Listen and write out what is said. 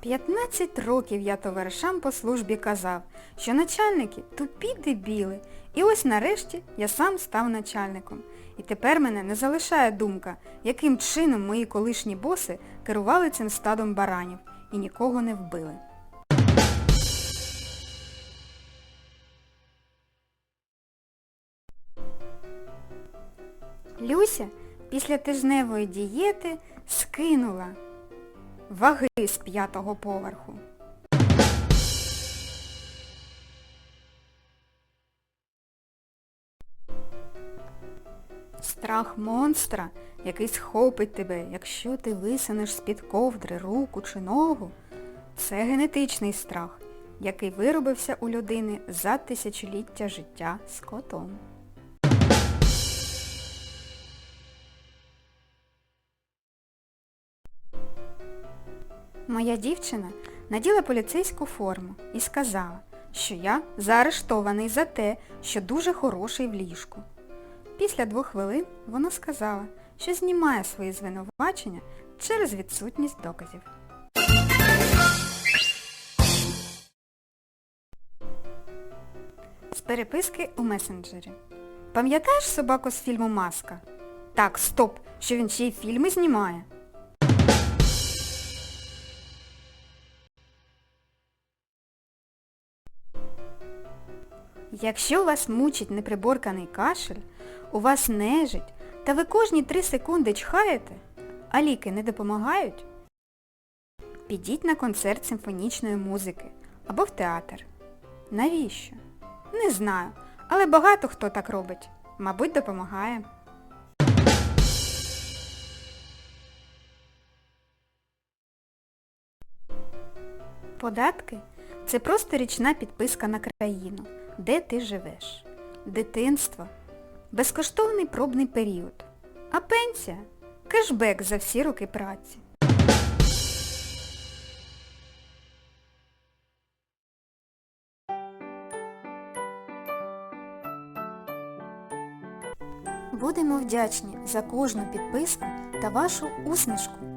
15 років я товаришам по службі казав, що начальники тупі дебіли. І ось нарешті я сам став начальником. І тепер мене не залишає думка, яким чином мої колишні боси керували цим стадом баранів і нікого не вбили. Люся після тижневої дієти скинула ваги з п'ятого поверху. Страх монстра, який схопить тебе, якщо ти висунеш з-під ковдри руку чи ногу, це генетичний страх, який виробився у людини за тисячоліття життя з котом. Моя дівчина наділа поліцейську форму і сказала, що я заарештований за те, що дуже хороший в ліжку. Після двох хвилин вона сказала, що знімає свої звинувачення через відсутність доказів. З переписки у месенджері. Пам'ятаєш собаку з фільму Маска? Так, стоп, що він ще й фільми знімає. Якщо вас мучить неприборканий кашель, у вас нежить, та ви кожні 3 секунди чхаєте, а ліки не допомагають, підіть на концерт симфонічної музики або в театр. Навіщо? Не знаю, але багато хто так робить. Мабуть, допомагає. Податки – це просто річна підписка на країну, де ти живеш. Дитинство – безкоштовний пробний період. А пенсія – кешбек за всі роки праці. Будемо вдячні за кожну підписку та вашу усмішку.